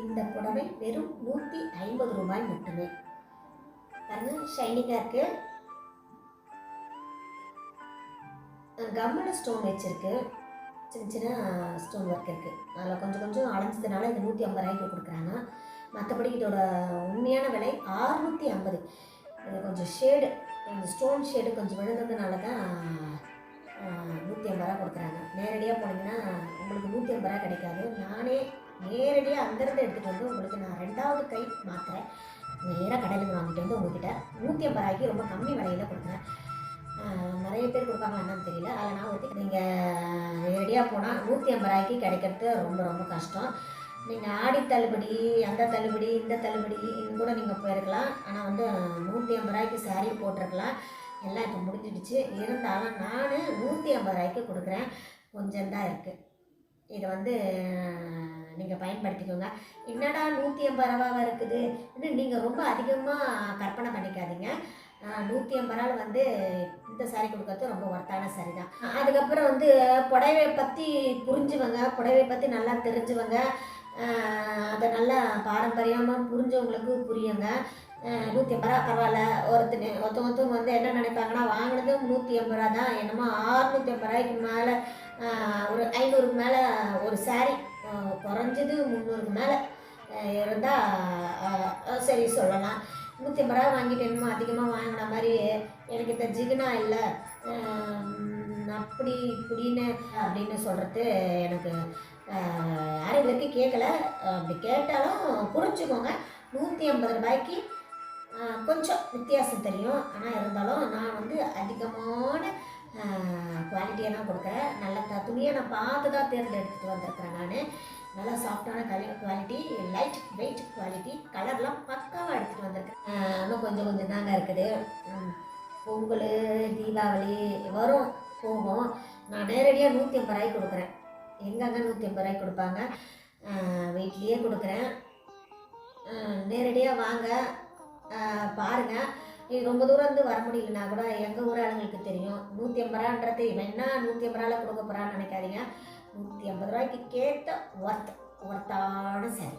இந்த புடவை வெறும் நூற்றி ஐம்பது ரூபாய் மட்டுமே. பாருங்க ஷைனிங்காக இருக்குது கம்மனு ஸ்டோன் வச்சுருக்கு. சின்ன சின்ன ஸ்டோன் ஒர்க் இருக்குது அதில் கொஞ்சம் கொஞ்சம் அலைஞ்சதுனால இது நூற்றி ஐம்பது ரூபாய்க்கு கொடுக்குறாங்க. மற்றபடி இதோட உண்மையான விலை ஆறுநூற்றி ஐம்பது. இது கொஞ்சம் ஷேடு இந்த ஸ்டோன் ஷேடு கொஞ்சம் விழுந்ததுனால தான் நூற்றி ஐம்பது ரூபா கொடுக்குறாங்க. நேரடியாக போனீங்கன்னா உங்களுக்கு நூற்றி ஐம்பது ரூபா கிடைக்காது. நானே நேரடியாக அங்கேருந்து எடுத்துகிட்டு வந்து உங்களுக்கு நான் ரெண்டாவது கை மாத்திரை நேராக கடையில் வாங்கிட்டு வந்து உங்ககிட்ட நூற்றி ஐம்பது ரூபாய்க்கு ரொம்ப கம்மி விலையில கொடுக்குறேன். நிறைய பேர் கொடுப்பாங்க என்னன்னு தெரியல. அதனால் நான் நீங்கள் நேரடியாக போனால் நூற்றி ஐம்பது ரூபாய்க்கு கிடைக்கிறது ரொம்ப ரொம்ப கஷ்டம். நீங்கள் ஆடி தள்ளுபடி அந்த தள்ளுபடி இந்த தள்ளுபடி இது கூட நீங்கள் போயிருக்கலாம். ஆனால் வந்து நூற்றி ஐம்பது ரூபாய்க்கு சாரீ போட்டிருக்கலாம். எல்லாம் இப்போ முடிஞ்சிடுச்சு. இருந்தாலும் நான் நூற்றி ஐம்பது ரூபாய்க்கு கொடுக்குறேன். கொஞ்சம் தான் இருக்குது இதை வந்து நீங்கள் பயன்படுத்திக்கோங்க. என்னடா நூற்றி ஐம்பது ரூபாவாக இருக்குது? நீங்கள் ரொம்ப அதிகமாக கற்பனை பண்ணிக்காதீங்க. நூற்றி ஐம்பது நாள் வந்து இந்த சாரி கொடுக்கறது ரொம்ப ஒர்த்தான சாரி தான். அதுக்கப்புறம் வந்து புடவை பற்றி புரிஞ்சுவங்க. புடவை பற்றி நல்லா தெரிஞ்சுவங்க. அதை நல்லா பாரம்பரியமாக புரிஞ்சவங்களுக்கு புரியுங்க. நூற்றி ஐம்பது ரூபா பரவாயில்ல. ஒருத்தர் ஒருத்தவங்க ஒருத்தவங்க வந்து என்ன நினைப்பாங்கன்னா வாங்கினதும் நூற்றி ஐம்பது ரூபா தான். என்னமோ ஆறுநூற்றி ஐம்பது ரூபாய்க்கு மேலே ஒரு ஐநூறுக்கு மேலே ஒரு சாரீ குறைஞ்சது முந்நூறுக்கு மேலே. இருந்தால் சரி சொல்லலாம். நூற்றி ஐம்பது ரூபா வாங்கிட்டு என்னமோ அதிகமாக வாங்கின மாதிரி எனக்கு இந்த ஜிகுனா இல்லை. அப்படி இப்படின்னு அப்படின்னு சொல்கிறது எனக்கு யாரும் இது வரைக்கும் கேட்கல அப்படி கேட்டாலும் புரிஞ்சுக்கோங்க. நூற்றி ஐம்பது ரூபாய்க்கு கொஞ்சம் வித்தியாசம் தெரியும். ஆனால் இருந்தாலும் நான் வந்து அதிகமான குவாலிட்டியாக தான் கொடுக்குறேன் நல்ல த துணியை நான் பார்த்து தான் தேர்ந்தெடுத்துட்டு வந்திருக்கிறேன் நான். நல்லா சாஃப்டான colour quality light weight quality கலர்லாம் பக்காவாக எடுத்துகிட்டு வந்திருக்கேன். இன்னும் கொஞ்சம் கொஞ்சம் தாங்க இருக்குது. பொங்கல் தீபாவளி வரும் போகும். நான் நேரடியாக நூற்றி ஐம்பது ரூபாய்க்கு கொடுக்குறேன். எங்கங்க நூற்றி ஐம்பது ரூபாய்க்கு கொடுப்பாங்க? வீட்லேயே கொடுக்குறேன். நேரடியாக வாங்க. பாருங்கள் இது ரொம்ப தூரம் இருந்து வர முடியலனா கூட எங்கள் ஊர் ஆளுங்களுக்கு தெரியும். நூற்றி ஐம்பது ரூபான்றது இவன் என்ன நூற்றி ஐம்பது ரூபாவில் கொடுக்க போகிறான்னு நினைக்காதீங்க. நூற்றி ஐம்பது ரூபாய்க்கு கேட்ட ஒர்த் ஒர்த்தான சரி